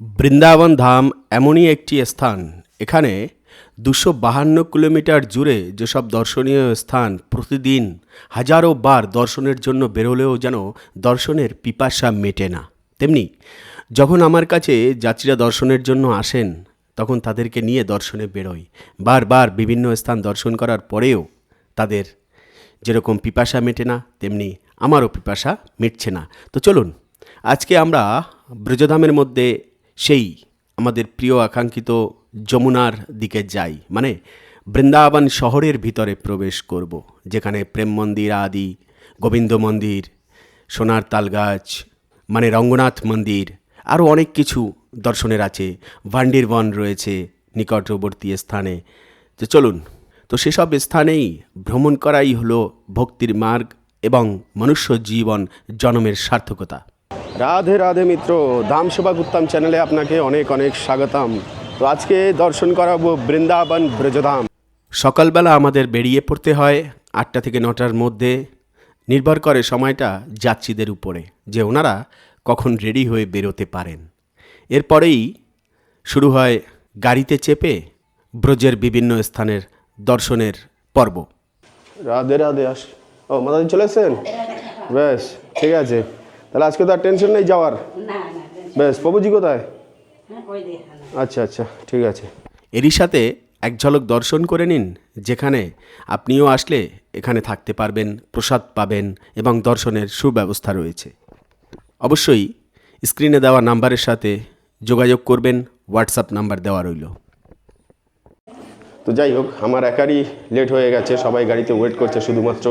বৃন্দাবন ধাম এমনই একটি স্থান। এখানে দুশো বাহান্ন কিলোমিটার জুড়ে যেসব দর্শনীয় স্থান প্রতিদিন হাজারো বার দর্শনের জন্য বেরোলেও যেন দর্শনের পিপাসা মেটে না। তেমনি যখন আমার কাছে যাত্রীরা দর্শনের জন্য আসেন, তখন তাদেরকে নিয়ে দর্শনে বেরোই। বারবার বিভিন্ন স্থান দর্শন করার পরেও তাদের যেরকম পিপাসা মেটে না, তেমনি আমারও পিপাসা মিটছে না। তো চলুন, আজকে আমরা ব্রজধামের মধ্যে সেই আমাদের প্রিয় আকাঙ্ক্ষিত যমুনার দিকে যাই। মানে বৃন্দাবন শহরের ভিতরে প্রবেশ করব, যেখানে প্রেম মন্দির আদি, গোবিন্দ মন্দির, সোনার তালগাছ মানে রঙ্গনাথ মন্দির, আরও অনেক কিছু দর্শনের আছে। ভান্ডির বন রয়েছে নিকটবর্তী স্থানে। তো চলুন, তো সেসব স্থানেই ভ্রমণ করাই হলো ভক্তির মার্গ এবং মনুষ্য জীবন জন্মের সার্থকতা। রাধে রাধে মিত্র ধাম সেবা উত্তম চ্যানেলে আপনাকে অনেক অনেক স্বাগতম। তো আজকে দর্শন করাবো বৃন্দাবন ব্রজধাম। সকালবেলা আমাদের বেরিয়ে পড়তে হয় আটটা থেকে নটার মধ্যে। নির্ভর করে সময়টা যাত্রীদের উপরে যে ওনারা কখন রেডি হয়ে বেরোতে পারেন। এরপরেই শুরু হয় গাড়িতে চেপে ব্রজের বিভিন্ন স্থানের দর্শনের পর্ব। রাধে রাধে আস ও মাদাজি চলেছেন বেশ ঠিক আছে। তাহলে আজকে তো আর টেনশন নেই যাওয়ার? না না বেশ প্রভুজি কোথায়? হ্যাঁ আচ্ছা আচ্ছা ঠিক আছে। এরই সাথে এক ঝলক দর্শন করে নিন যেখানে আপনিও আসলে এখানে থাকতে পারবেন প্রসাদ পাবেন এবং দর্শনের সুব্যবস্থা রয়েছে। অবশ্যই স্ক্রিনে দেওয়া নাম্বারের সাথে যোগাযোগ করবেন হোয়াটসঅ্যাপ নাম্বার দেওয়া রইল। তো যাই হোক আমার একারই লেট হয়ে গেছে সবাই গাড়িতে ওয়েট করছে শুধুমাত্র।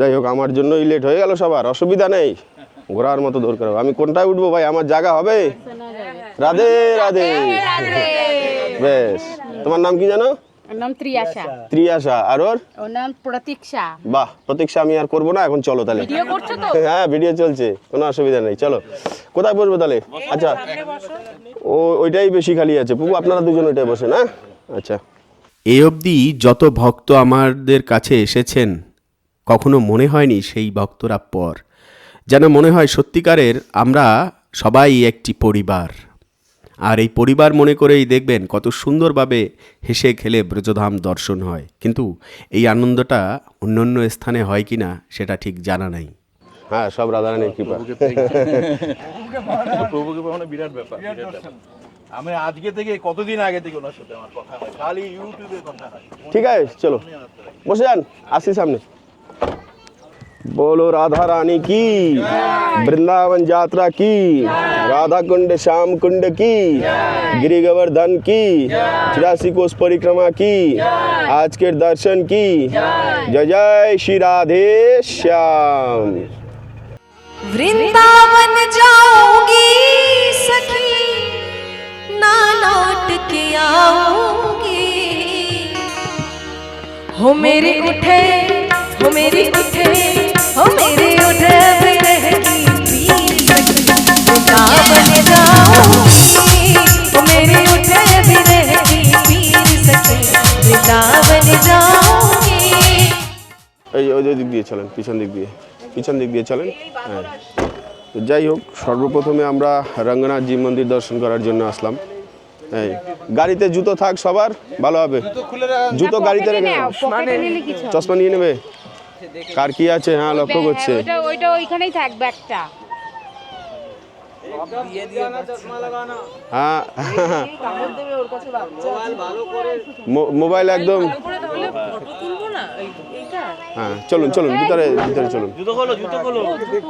যাই হোক আমার জন্যই লেট হয়ে গেল সবার অসুবিধা নেই। ঘোরার মতো দরকার হবে। আমি কোনটায় উঠবো ভাই? আমার জায়গা হবে? রাধে রাধে। বেশ। তোমার নাম কি জানো? নাম ত্রিয়াশা। ত্রিয়াশা। আর ওর? ওর নাম প্রতীক্ষা। বাহ প্রতীক্ষা আমি আর করব না এখন চলো তাহলে। ভিডিও করছ তো? হ্যাঁ ভিডিও চলছে কোনো অসুবিধা নেই চলো। কোথায় বসবো তাহলে? আচ্ছা ও ওইটাই বেশি খালি আছে। পুকু আপনারা দুজন ওইটাই বসে না আচ্ছা। এই অবধি যত ভক্ত আমাদের কাছে এসেছেন কখনো মনে হয়নি সেই ভক্তরা পর। যেন মনে হয় সত্যিকারের আমরা সবাই একটি পরিবার। আর এই পরিবার মনে করেই দেখবেন কত সুন্দরভাবে হেসে খেলে ব্রজধাম দর্শন হয়। কিন্তু এই আনন্দটা অন্য অন্য স্থানে হয় কি না সেটা ঠিক জানা নাই। হ্যাঁ সব রাধারানীর কৃপা। প্রভুকে পাওয়ানো বিরাট ব্যাপার। আমি আজকে থেকে কতদিন আগে থেকে ওনার সাথে আমার কথা হয়? খালি ইউটিউবে কথা হয়। ঠিক আছে চলো। বসে যান আসি সামনে। बोलो राधा रानी की। वृंदावन यात्रा की। राधा कुंड श्याम कुंड की गिरी गोवर्धन की। चिरासी कोष परिक्रमा की। आज के दर्शन की। जय जय श्री राधे श्याम। वृंदावन जाऊँगी सखी ना लौट के आऊँगी। हो मेरे उठे हो मेरी उठे। हो मेरे उठे विरह की पीर सखी वृंदावन जाऊंगी हो मेरे उठे विरह की पीर सखी वृंदावन जाऊंगी এই ওই ওই দিক দিয়ে চলেন পিছন দিক দিয়ে পিছন দিক দিয়ে চলেন হ্যাঁ তো যাই হোক সর্বপ্রথমে আমরা রঙ্গনাথ জি মন্দির দর্শন করার জন্য আসলাম এই গাড়িতে জুতো থাক সবার ভালো হবে জুতো গাড়িতে রেখে নাও। চশমা নিয়ে নেবে কার কি আছে? হ্যাঁ লক্ষ্য করছে। ওইটা ওইটা ওইখানেই থাকবে একটা। হ্যাঁ। মো- মোবাইল একদম হ্যাঁ চলুন চলুন ভিতরে ভিতরে চলুন।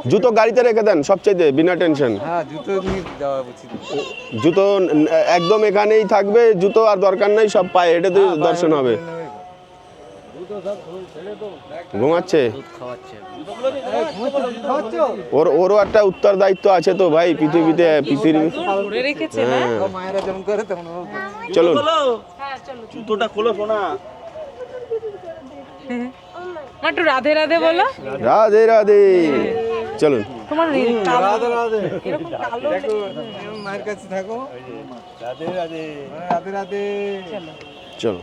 জুতো গাড়িতে রেখে দেন সবচেয়ে বিনা টেনশন। জুতো একদম এখানেই থাকবে জুতো আর দরকার নেই সব পায়ে এটা তো দর্শন হবে। ঘুমাচ্ছে? ওর ওরও একটা উত্তর দায়িত্ব আছে তো ভাই পৃথিবীতে পৃথিবী হ্যাঁ। চলুন। জুতোটা খোলো একটু রাধে রাধে বলো। রাধে রাধে। চলুন। তোমার মায়ের কাছে থাকো। রাধে রাধে। রাধে রাধে। চলো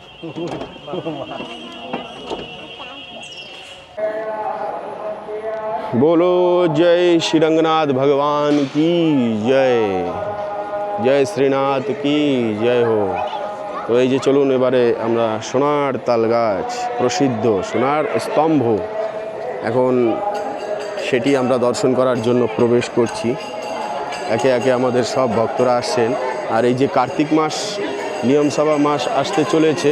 बोलो जय श्री रंगनाथ भगवान की जय জয় শ্রীনাথ কি জয় হো তো এই যে চলুন এবারে আমরা সোনার তাল গাছ প্রসিদ্ধ সোনার স্তম্ভ এখন সেটি আমরা দর্শন করার জন্য প্রবেশ করছি একে একে আমাদের সব ভক্তরা আসছেন আর এই যে কার্তিক মাস নিয়মসভা মাস আসতে চলেছে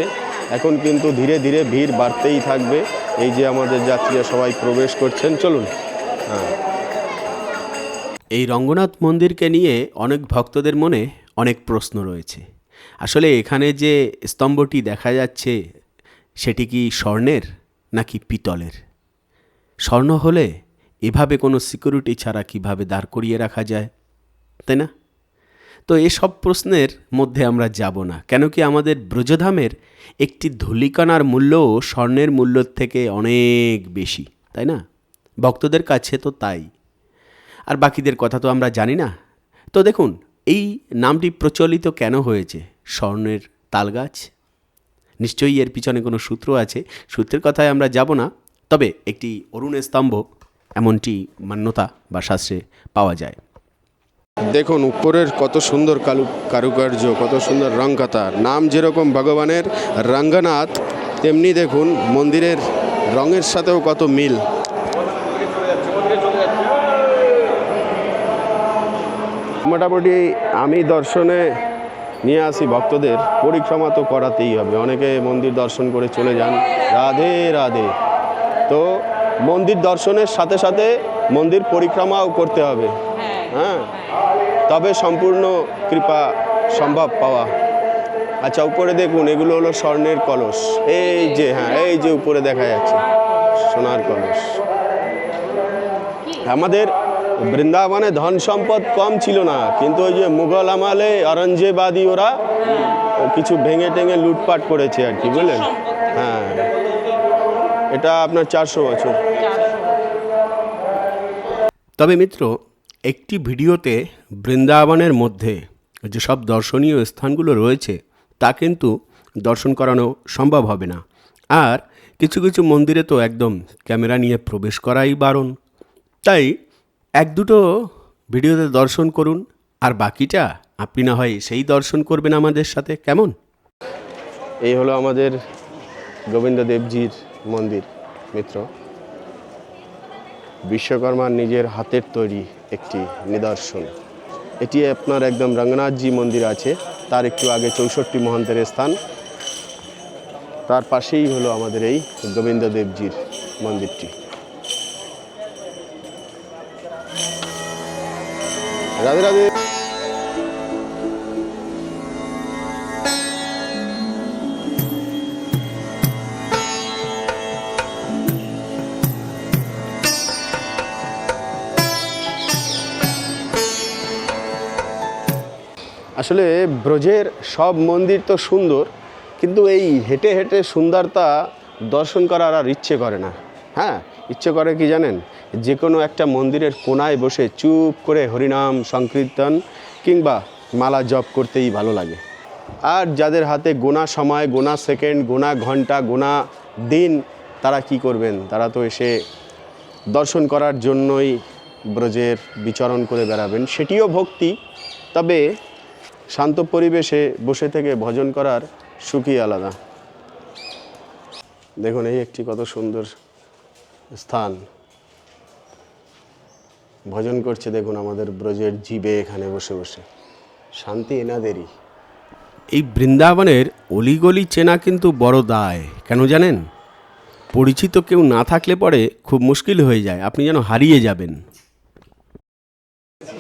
এখন কিন্তু ধীরে ধীরে ভিড় বাড়তেই থাকবে এই যে আমাদের যাত্রীরা সবাই প্রবেশ করছেন, চলুন। হ্যাঁ। এই রঙ্গনাথ মন্দিরকে নিয়ে অনেক ভক্তদের মনে অনেক প্রশ্ন রয়েছে। আসলে এখানে যে স্তম্ভটি দেখা যাচ্ছে, সেটি কি স্বর্ণের নাকি পিতলের? স্বর্ণ হলে এভাবে কোনো সিকিউরিটি ছাড়া কীভাবে দাঁড় করিয়ে রাখা যায়, তাই না? তো এসব প্রশ্নের মধ্যে আমরা যাব না। কেন কি আমাদের ব্রজধামের একটি ধূলিকণার মূল্যও স্বর্ণের মূল্যর থেকে অনেক বেশি, তাই না? ভক্তদের কাছে তো তাই। আর বাকিদের কথা তো আমরা জানি না। তো দেখুন, এই নামটি প্রচলিত কেন হয়েছে? স্বর্ণের তালগাছ? নিশ্চয়ই এর পিছনে কোনো সূত্র আছে। সূত্রের কথায় আমরা যাব না। তবে একটি অরুণ স্তম্ভ এমনটি মান্যতা বা শাস্ত্রে পাওয়া যায়। দেখুন উপরের কত সুন্দর কালু কারুকার্য কত সুন্দর রংকাতার নাম যেরকম ভগবানের রঙ্গনাথ তেমনি দেখুন মন্দিরের রঙের সাথেও কত মিল। মোটামুটি আমি দর্শনে নিয়ে আসি ভক্তদের পরিক্রমা তো করাতেই হবে। অনেকে মন্দির দর্শন করে চলে যান। রাধে রাধে। তো মন্দির দর্শনের সাথে সাথে মন্দির পরিক্রমাও করতে হবে। হ্যাঁ। তবে সম্পূর্ণ কৃপা সম্ভব পাওয়া। আচ্ছা উপরে দেখুন এগুলো হলো স্বর্ণের কলস। এই যে হ্যাঁ এই যে উপরে দেখা যাচ্ছে সোনার কলস। আমাদের বৃন্দাবনে ধন সম্পদ কম ছিল না কিন্তু ওই যে মুঘল আমলে অরঞ্জেবাদী ওরা কিছু ভেঙে টেঙে লুটপাট করেছে আর কি বুঝলেন? হ্যাঁ। এটা আপনার চারশো বছর। তবে মিত্র একটি ভিডিওতে বৃন্দাবনের মধ্যে যেসব দর্শনীয় স্থানগুলো রয়েছে, তা কিন্তু দর্শন করানো সম্ভব হবে না। আর কিছু কিছু মন্দিরে তো একদম ক্যামেরা নিয়ে প্রবেশ করাই বারণ। তাই এক দুটো ভিডিওতে দর্শন করুন, আর বাকিটা আপনি না হয় সেই দর্শন করবেন আমাদের সাথে। কেমন? এই হলো আমাদের গোবিন্দ দেবজির মন্দির, মিত্র। বিশ্বকর্মার নিজের হাতের তৈরি একটি নিদর্শন। এটি আপনার একদম রঙ্গনাথজি মন্দির আছে, তার একটু আগে চৌষট্টি মহান্তের স্থান। তার পাশেই হলো আমাদের এই গোবিন্দদেবজির মন্দিরটি। রাধে রাধে। আসলে ব্রজের সব মন্দির তো সুন্দর, কিন্তু এই হেঁটে হেঁটে সুন্দরতা দর্শন করার আর ইচ্ছে করে না। হ্যাঁ ইচ্ছে করে কি জানেন? যে কোনো একটা মন্দিরের কোনায় বসে চুপ করে হরিনাম সংকীর্তন কিংবা মালা জপ করতেই ভালো লাগে। আর যাদের হাতে গোনা সময়, গোনা সেকেন্ড, গোনা ঘণ্টা, গোনা দিন, তারা কি করবেন? তারা তো এসে দর্শন করার জন্যই ব্রজের বিচরণ করে বেড়াবেন, সেটিও ভক্তি। তবে শান্ত পরিবেশে বসে থেকে ভজন করার সুখই আলাদা। দেখুন এই একটি কত সুন্দর স্থান। ভজন করছে দেখুন আমাদের ব্রজের জীবে এখানে বসে বসে। শান্তি এনাদেরই এই বৃন্দাবনের অলিগলি চেনা কিন্তু বড় দায়, কেন জানেন? পরিচিত কেউ না থাকলে পরে খুব মুশকিল হয়ে যায়, আপনি যেন হারিয়ে যাবেন।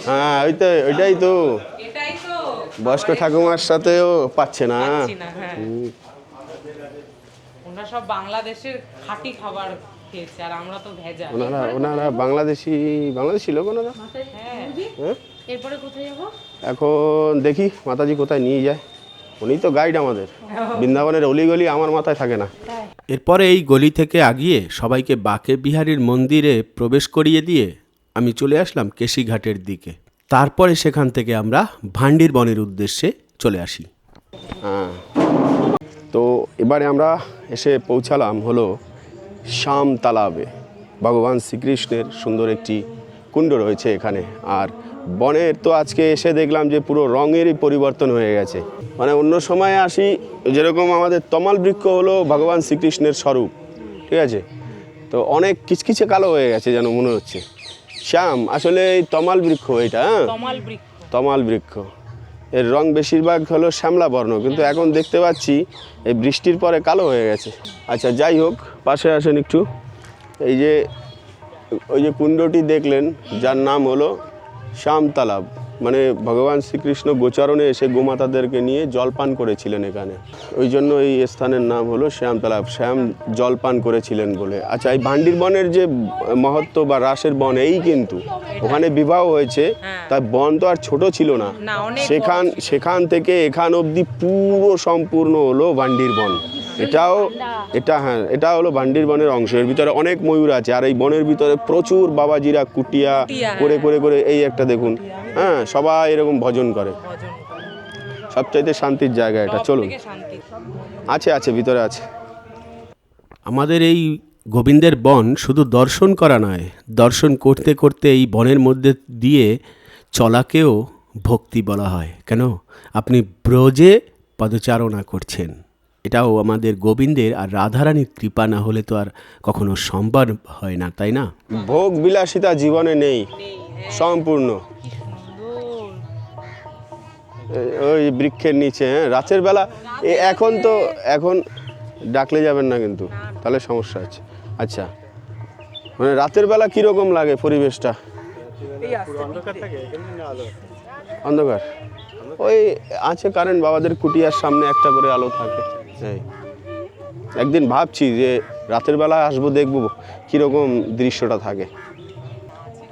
হ্যাঁ ওইটাই তো তো। বয়স্ক ঠাকুমার সাথেও পাচ্ছে না। হ্যাঁ। ওরা সব বাংলাদেশের খাঁটি খাবার খেয়েছে আর আমরা তো ভেজা। ওনারা ওনারা বাংলাদেশি বাংলাদেশি লোক ওনারা? হ্যাঁ। এরপরে কোথায় যাব? এখন দেখি মাতাজি কোথায় নিয়ে যায়। উনি তো গাইড আমাদের। বৃন্দাবনের অলিগলি আমার মাথায় থাকে না। এরপরে এই গলি থেকে আগিয়ে সবাইকে বাকে বিহারীর মন্দিরে প্রবেশ করিয়ে দিয়ে আমি চলে আসলাম কেশিঘাটের দিকে। তারপরে সেখান থেকে আমরা ভান্ডির বনের উদ্দেশ্যে চলে আসি। হ্যাঁ। তো এবারে আমরা এসে পৌঁছালাম হলো শ্যাম তালাবে। ভগবান শ্রীকৃষ্ণের সুন্দর একটি কুণ্ড রয়েছে এখানে। আর বনের তো আজকে এসে দেখলাম যে পুরো রঙেরই পরিবর্তন হয়ে গেছে। মানে অন্য সময় আসি, যেরকম আমাদের তমাল বৃক্ষ হলো ভগবান শ্রীকৃষ্ণের স্বরূপ, ঠিক আছে? তো অনেক কিচকিচে কালো হয়ে গেছে যেন মনে হচ্ছে। শ্যাম আসলে এই তমাল বৃক্ষ এটা হ্যাঁ? তমাল বৃক্ষ। এর রং বেশিরভাগ হলো শ্যামলা বর্ণ কিন্তু এখন দেখতে পাচ্ছি এই বৃষ্টির পরে কালো হয়ে গেছে। আচ্ছা যাই হোক পাশে আসেন একটু। এই যে ওই যে কুণ্ডটি দেখলেন যার নাম হলো শ্যাম তালাব মানে ভগবান শ্রীকৃষ্ণ গোচারণে এসে গোমাতাদেরকে নিয়ে জলপান করেছিলেন এখানে। ওই জন্য এই স্থানের নাম হলো শ্যাম তালাব শ্যাম জলপান করেছিলেন বলে। আচ্ছা এই ভান্ডির বনের যে মহত্ব বা রাসের বন এই কিন্তু। ওখানে বিবাহ হয়েছে। তার বন তো আর ছোট ছিল না। না, সেখান সেখান থেকে এখান অবধি পুরো সম্পূর্ণ হলো ভান্ডির বন। এটাও এটা হ্যাঁ এটা হলো ভান্ডির বনের অংশ। এর ভিতরে অনেক ময়ূর আছে। আর এই বনের ভিতরে প্রচুর বাবাজিরা কুটিয়া করে করে করে এই একটা দেখুন। হ্যাঁ। সবাই এরকম ভজন করে। সবচাইতে শান্তির জায়গা এটা চলুন। আছে আছে ভিতরে আছে। আমাদের এই গোবিন্দের বন শুধু দর্শন করা নয় দর্শন করতে করতে এই বনের মধ্যে দিয়ে চলাকেও ভক্তি বলা হয়। কেন? আপনি ব্রজে পদচারণা করছেন। এটাও আমাদের গোবিন্দের আর রাধারানীর কৃপা না হলে তো আর কখনো সম্ভব হয় না, তাই না? ভোগ বিলাসিতা জীবনে নেই, সম্পূর্ণ। ওই বৃক্ষের নিচে হ্যাঁ রাতের বেলা এখন তো, এখন ডাকলে যাবেন না কিন্তু, তাহলে সমস্যা আছে। আচ্ছা মানে রাতের বেলা কীরকম লাগে পরিবেশটা? অন্ধকার। ওই আছে কারেন্ট বাবাদের কুটিয়ার সামনে একটা করে আলো থাকে। এই একদিন ভাবছি যে রাতের বেলা আসব দেখব কীরকম দৃশ্যটা থাকে।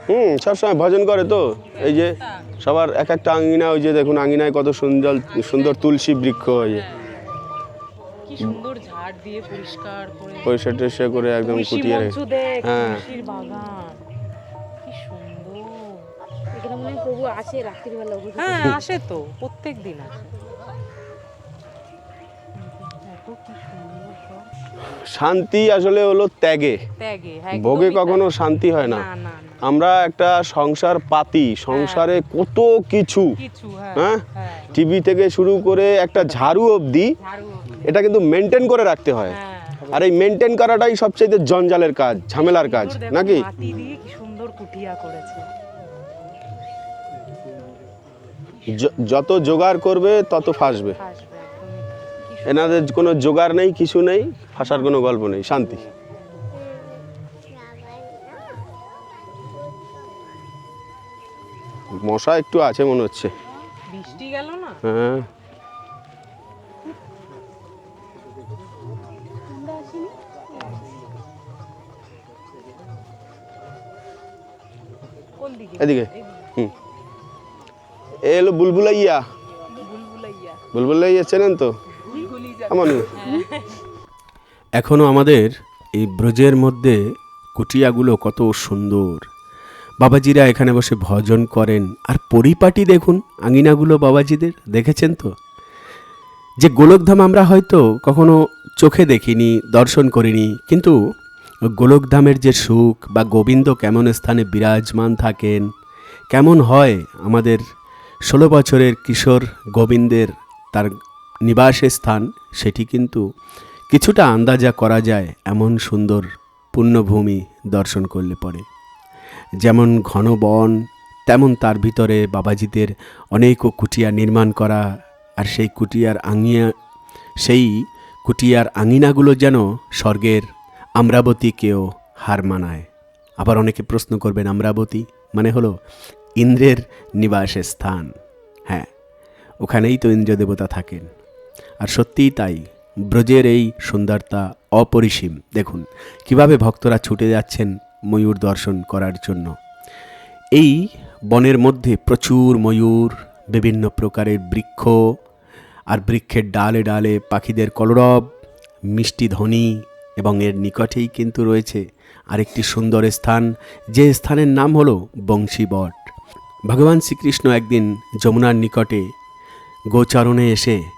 হুম সবসময় ভজন করে তো। এই যে সবার এক একটা আঙ্গিনা ওই যে দেখুন আঙ্গিনায় কত সুন্দর সুন্দর তুলসী বৃক্ষ ওই যে। কি সুন্দর ঝাড় দিয়ে পরিষ্কার করে টরিষ্কার করে একদম কুটিয়ে দেখ হ্যাঁ। মনে হয় প্রভু আসে রাত্রিবেলা হ্যাঁ আসে তো প্রত্যেক দিন আসে। শান্তি আসলে হলো ত্যাগে। হ্যাঁ, ভোগে কখনো শান্তি হয় না। আমরা একটা সংসার পাতি সংসারে কত কিছু হ্যাঁ হ্যাঁ? হ্যাঁ। টিভি থেকে শুরু করে একটা ঝাড়ু অবধি এটা কিন্তু মেনটেন করে রাখতে হয়। হ্যাঁ। আর এই মেনটেন করাটাই সবচেয়ে জঞ্জালের কাজ ঝামেলার কাজ নাকি? সুন্দর কুটিয়া করেছে। যত জোগাড় করবে তত ফাঁসবে। এনাদের কোনো জোগাড় নেই কিছু নেই ফাঁসার কোনো গল্প নেই শান্তি। মশা একটু আছে মনে হচ্ছে। বৃষ্টি গেল না? হ্যাঁ। এদিকে। হুম। এ এলো বুলবুলাইয়া। বুলবুলাইয়া। বুলবুলাইয়া চেনেন তো? এখনও আমাদের এই ব্রজের মধ্যে কুটিয়াগুলো কত সুন্দর। বাবাজিরা এখানে বসে ভজন করেন। আর পরিপাটি দেখুন, আঙিনাগুলো বাবাজিদের, দেখেছেন তো? যে গোলকধাম আমরা হয়তো কখনো চোখে দেখিনি, দর্শন করিনি, কিন্তু গোলকধামের যে সুখ বা গোবিন্দ কেমন স্থানে বিরাজমান থাকেন, কেমন হয় আমাদের ষোলো বছরের কিশোর গোবিন্দের, তার নিবাসের স্থান সেটি কিন্তু কিছুটা আন্দাজা করা যায় এমন সুন্দর পুণ্যভূমি দর্শন করলে পরে। যেমন ঘন বন, তেমন তার ভিতরে বাবাজিদের অনেক কুটিয়া নির্মাণ করা, আর সেই কুটিয়ার আঙিয়া সেই কুটিয়ার আঙিনাগুলো যেন স্বর্গের আম্রাবতীকেও হার মানায়। আবার অনেকে প্রশ্ন করবেন, আমরাবতী? মানে হলো ইন্দ্রের নিবাসের স্থান হ্যাঁ ওখানেই তো ইন্দ্র দেবতা থাকেন। আর সত্যিই তাই। ব্রজের এই সুন্দরতা অপরিসীম। দেখুন, কীভাবে ভক্তরা ছুটে যাচ্ছেন ময়ূর দর্শন করার জন্য। এই বনের মধ্যে প্রচুর ময়ূর, বিভিন্ন প্রকারের বৃক্ষ আর বৃক্ষের ডালে ডালে পাখিদের কলরব, মিষ্টি ধ্বনি এবং এর নিকটেই কিন্তু রয়েছে আরেকটি সুন্দর স্থান, যে স্থানের নাম হলো বংশীবট। ভগবান শ্রীকৃষ্ণ একদিন যমুনার নিকটে গোচারণে এসে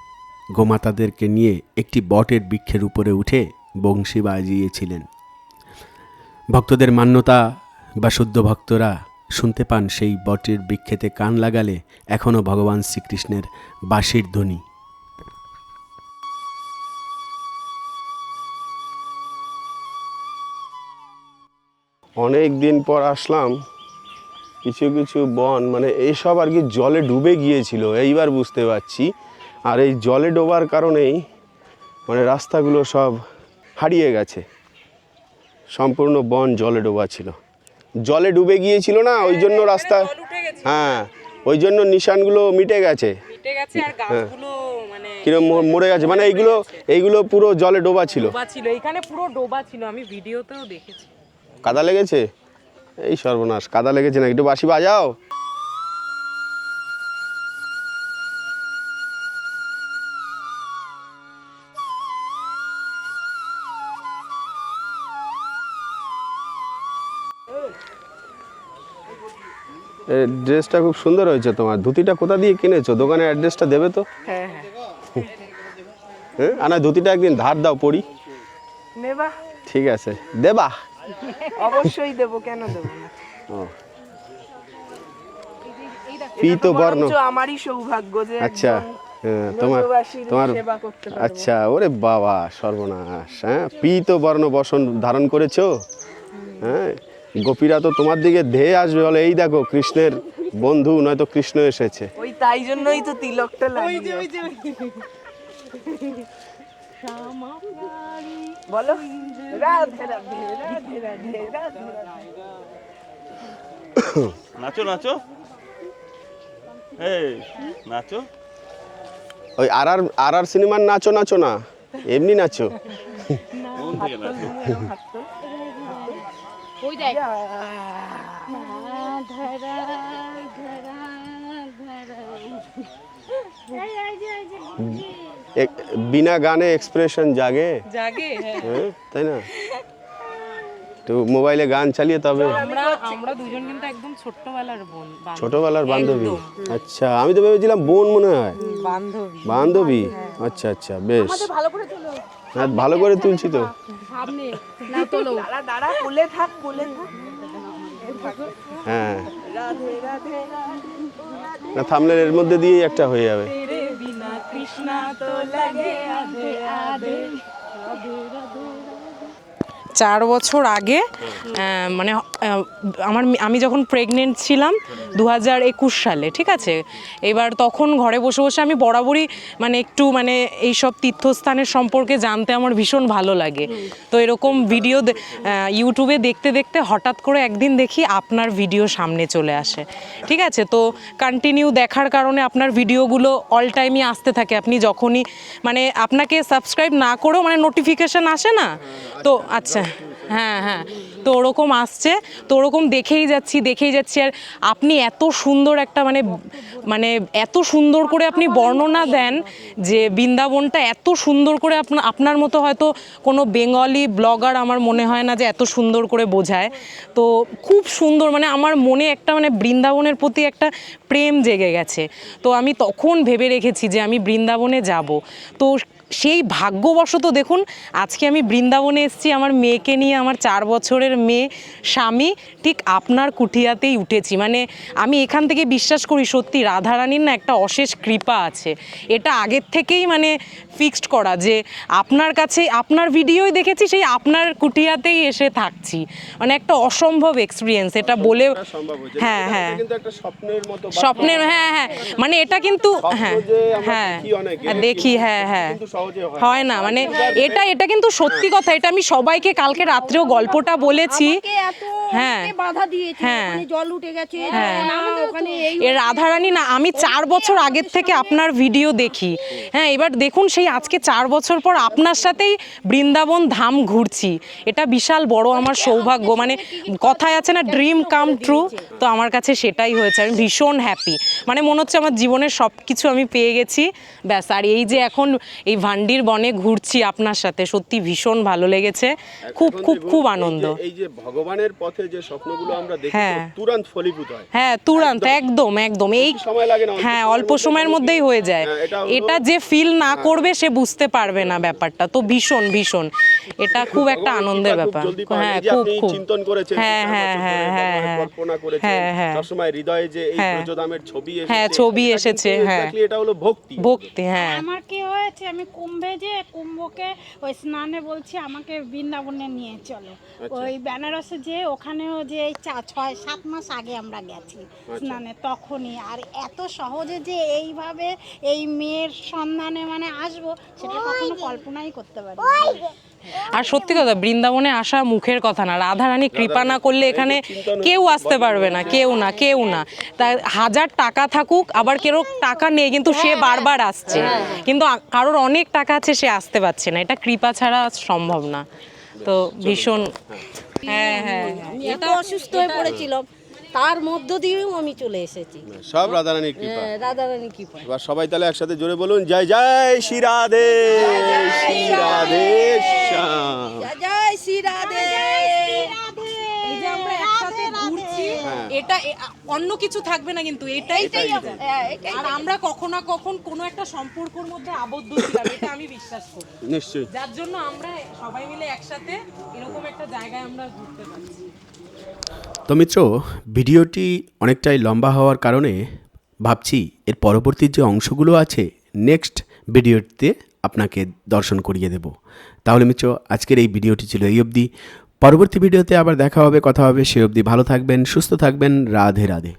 গোমাতাদেরকে নিয়ে একটি বটের বৃক্ষের উপরে উঠে বংশী বাজিয়েছিলেন। ভক্তদের মান্যতা বা শুদ্ধ ভক্তরা শুনতে পান সেই বটের বৃক্ষেতে কান লাগালে এখনও ভগবান শ্রীকৃষ্ণের বাঁশির ধ্বনি। অনেক দিন পর আসলাম, কিছু কিছু বন মানে এইসব আর কি জলে ডুবে গিয়েছিল, এইবার বুঝতে পারছি। আর এই জলে ডোবার কারণেই মানে রাস্তাগুলো সব হারিয়ে গেছে। সম্পূর্ণ বন জলে ডোবা ছিল। জলে ডুবে গিয়েছিল না? ওই জন্য রাস্তা হ্যাঁ ওই জন্য নিশানগুলো মিটে গেছে। গাছগুলো মানে কিরম মরে গেছে? মানে এইগুলো এইগুলো পুরো জলে ডোবা ছিল। এখানে পুরো ডোবা ছিল আমি ভিডিওতেও দেখেছি। কাদা লেগেছে? এই সর্বনাশ কাদা লেগেছে না একটু বাঁশি বাজাও। ড্রেসটা খুব সুন্দর হয়েছে তোমার। ধুতিটা কোথা দিয়ে কিনেছো? দোকানের অ্যাড্রেসটা দেবে তো? হ্যাঁ হ্যাঁ আর ধুতিটা একদিন ধার দাও পড়ি নেবা। ঠিক আছে। দেবা? অবশ্যই দেবো কেন দেবো ও। পীত বর্ণ। আমারই সৌভাগ্য যে আচ্ছা তোমার তোমার। আচ্ছা ওরে বাবা সর্বনাশ হ্যাঁ? পীত বর্ণ বসন ধারণ করেছ? হ্যাঁ? গোপীরা তো তোমার দিকে ধেয়ে আসবে বলে এই দেখো কৃষ্ণের বন্ধু নয়তো কৃষ্ণ এসেছে। ওই তাই জন্যই তো তিলকটা লাগিয়ে বলো। রাধে রাধে রাধে রাধে। নাচো নাচো। এই নাচো। ওই আর আর আর আর সিনেমার নাচো নাচো না এমনি নাচো। মন নাচো? ওই দেখ ধরা ধরা বিনা গানে এক্সপ্রেশন জাগে? জাগে হ্যাঁ। হ্যাঁ তাই না? তো মোবাইলে গান চালিয়ে তবে? আমরা আমরা দুজন কিন্তু একদম ছোট্টবেলার বোন। ছোটবেলার বান্ধবী। আচ্ছা আমি তো ভেবেছিলাম বোন মনে হয়। বান্ধবী। বান্ধবী? আচ্ছা আচ্ছা বেশ। হ্যাঁ ভালো করে তুলছি তো। সামনে। না তোলো। দাঁড়া দাঁড়া কোলে থাক কোলে থাক। হ্যাঁ। না থামলে এর মধ্যে দিয়েই একটা হয়ে যাবে। কৃষ্ণা তো লাগে আধে আধে। চার বছর আগে মানে আমার আমি যখন প্রেগনেন্ট ছিলাম দু হাজার একুশ সালে, ঠিক আছে? এবার তখন ঘরে বসে বসে আমি বরাবরই মানে একটু মানে এইসব তীর্থস্থানের সম্পর্কে জানতে আমার ভীষণ ভালো লাগে। তো এরকম ভিডিও ইউটিউবে দেখতে দেখতে হঠাৎ করে একদিন দেখি আপনার ভিডিও সামনে চলে আসে। ঠিক আছে? তো কন্টিনিউ দেখার কারণে আপনার ভিডিওগুলো অল টাইমই আসতে থাকে। আপনি যখনই মানে আপনাকে সাবস্ক্রাইব না করেও মানে নোটিফিকেশান আসে না? তো আচ্ছা। হ্যাঁ হ্যাঁ। তো ওরকম আসছে। তো ওরকম দেখেই যাচ্ছি দেখেই যাচ্ছি। আর আপনি এত সুন্দর একটা মানে মানে এত সুন্দর করে আপনি বর্ণনা দেন যে বৃন্দাবনটা এত সুন্দর করে আপনা, আপনার মতো হয়তো কোনো বেঙ্গলি ব্লগার আমার মনে হয় না যে এত সুন্দর করে বোঝায়। তো খুব সুন্দর মানে আমার মনে একটা মানে বৃন্দাবনের প্রতি একটা প্রেম জেগে গেছে। তো আমি তখন ভেবে রেখেছি যে আমি বৃন্দাবনে যাব। তো সেই ভাগ্যবশত দেখুন আজকে আমি বৃন্দাবনে এসেছি আমার মেয়েকে নিয়ে আমার চার বছরের মেয়ে স্বামী ঠিক আপনার কুঠিয়াতেই উঠেছি। মানে আমি এখান থেকে বিশ্বাস করি সত্যি রাধারানীর না একটা অশেষ কৃপা আছে। এটা আগের থেকেই মানে ফিক্সড করা যে আপনার কাছে আপনার ভিডিওই দেখেছি সেই আপনার কুঠিয়াতেই এসে থাকছি। মানে একটা অসম্ভব এক্সপিরিয়েন্স এটা বলে হ্যাঁ হ্যাঁ। স্বপ্নের হ্যাঁ হ্যাঁ। মানে এটা কিন্তু হ্যাঁ হ্যাঁ। দেখি হ্যাঁ হ্যাঁ। হয়। না মানে এটা এটা কিন্তু সত্যি কথা এটা আমি সবাইকে কালকে রাত্রেও গল্পটা বলেছি। হ্যাঁ। ওকে বাধা দিয়েছে হ্যাঁ। জল উঠে গেছে হ্যাঁ। না, এ রাধারানী না আমি চার বছর আগের থেকে আপনার ভিডিও দেখি। হ্যাঁ এবার দেখুন সেই আজকে চার বছর পর আপনার সাথেই বৃন্দাবন ধাম ঘুরছি। এটা বিশাল বড় আমার সৌভাগ্য মানে কথায় আছে না ড্রিম কাম ট্রু তো আমার কাছে সেটাই হয়েছে আমি ভীষণ হ্যাপি মানে মনে হচ্ছে আমার জীবনের সব কিছু আমি পেয়ে গেছি। ব্যাস আর এই যে এখন এই ভান্ডির বনে ঘুরছি আপনার সাথে। সত্যি ভীষণ ভালো লেগেছে। খুব খুব খুব আনন্দ। এই যে ভগবানের পথে যে স্বপ্নগুলো আমরা দেখি হ্যাঁ। তুরন্ত ফলীভূত হয়। হ্যাঁ তুরান্ত একদম। একদম এই সময় লাগে না, হ্যাঁ অল্প সময়ের মধ্যেই হয়ে যায়। হ্যাঁ, এটা যে ফিল না করবে সে বুঝতে পারবে না ব্যাপারটা। তো ভীষণ ভীষণ। এটা খুব একটা আনন্দের ব্যাপার। হ্যাঁ খুব খুব। চিন্তন করেছেন হ্যাঁ হ্যাঁ হ্যাঁ হ্যাঁ হ্যাঁ। কল্পনা করেছেন। হ্যাঁ, হ্যাঁ। সবসময় হৃদয়ে যে এই হ্যাঁ। ব্রজধামের ছবি এসেছে হ্যাঁ, ছবি এটা এসেছে, হ্যাঁ। এটা হলো ভক্তি। ভক্তি হ্যাঁ। আমার কি হয়েছে আমি কুম্ভে যে কুম্ভকে ওই স্নানে বলছি আমাকে বৃন্দাবনে নিয়ে চলো। ওই বেনারসে যে ওখানেও যে এই চা ছয় সাত মাস আগে আমরা গেছি স্নানে তখনই। আর এত সহজে যে এইভাবে এই মেয়ের সন্ধানে মানে আসব সেটা কখনো কল্পনাই করতে পারি আর সত্যি কথা বৃন্দাবনে আসা মুখের কথা না। রাধারানী কৃপা না করলে এখানে কেউ আসতে পারবে না কেউ না কেউ না। তার হাজার টাকা থাকুক আবার কেউ টাকা নেই কিন্তু সে বারবার আসছে। কিন্তু কারোর অনেক টাকা আছে সে আসতে পারছে না। এটা কৃপা ছাড়া সম্ভব না। তো ভীষণ হ্যাঁ। হ্যাঁ অসুস্থ হয়ে পড়েছিলাম। তার মধ্য দিয়েও আমি চলে এসেছি। সব রাধারানীর কৃপা। হ্যাঁ, রাধারানী কি পায় এবার সবাই তাহলে একসাথে জোরে বলুন জয় জয় শ্রী রাধে শ্রী রাধে শ্যাম। জয় শ্রী রাধে। এই যে আমরা একসাথে ঘুরছি এটা অন্য কিছু থাকবে না কিন্তু এটাই হ্যাঁ, এটাই আর আমরা কখন না কখন কোনো একটা সম্পর্কের মধ্যে আবদ্ধ ছিলাম এটা আমি বিশ্বাস করি। নিশ্চয়ই। যার জন্য আমরা সবাই মিলে একসাথে এরকম একটা জায়গায় আমরা ঘুরতে পারছি। তো মিত্র, ভিডিওটি অনেকটাই লম্বা হওয়ার কারণে ভাবছি এর পরবর্তী যে অংশগুলো আছে নেক্সট ভিডিওতে আপনাকে দর্শন করিয়ে দেব। তাহলে মিত্র, আজকের এই ভিডিওটি ছিল এই অবধি। পরবর্তী ভিডিওতে আবার দেখা হবে, কথা হবে, সে অবধি ভালো থাকবেন, সুস্থ থাকবেন, রাধে রাধে।